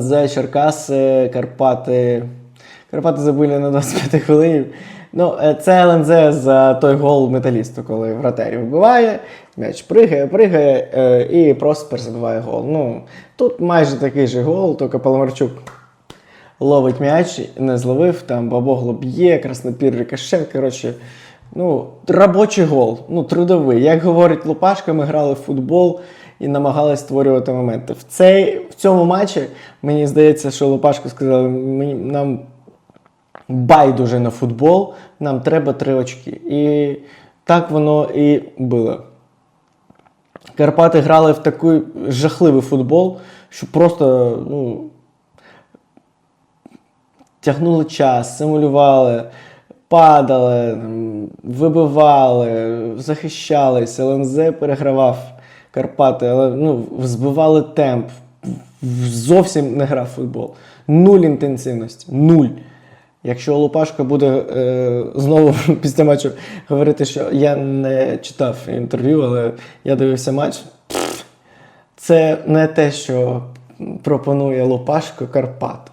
За Черкаси, Карпати. Карпати забили на 25 хвилині. Ну, е, це ЛНЗ за той гол металісту, коли вратарі вбиває, м'яч пригає, пригає е, і Проспер забиває гол. Ну, тут майже такий же гол, тільки Паламарчук ловить м'яч, не зловив, там Бабогло б'є, краснопір рикошет. Коротше, ну, робочий гол, ну, трудовий. Як говорить Лупашка, ми грали в футбол і намагалися створювати моменти. В, цей, в цьому матчі мені здається, що Лупашко сказав, мені, нам байдуже на футбол, нам треба три очки. І так воно і було. Карпати грали в такий жахливий футбол, що просто ну, тягнули час, симулювали, падали, вибивали, захищались. ЛНЗ перегравав Карпати, але ну, збивали темп. Зовсім не грав футбол. Нуль інтенсивності. Нуль. Якщо Лупашко буде е, знову після матчу говорити, що я не читав інтерв'ю, але я дивився матч, це не те, що пропонує Лупашко Карпату.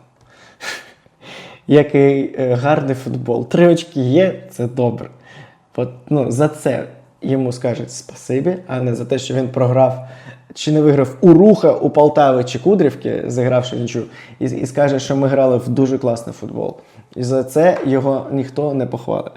Який е, гарний футбол. Три очки є, це добре. От, ну, за це йому скажуть спасибі, а не за те, що він програв чи не виграв у Руха, у Полтави чи Кудрівки, зігравши нічу, і, і скаже, що ми грали в дуже класний футбол. І за це його ніхто не похвалить.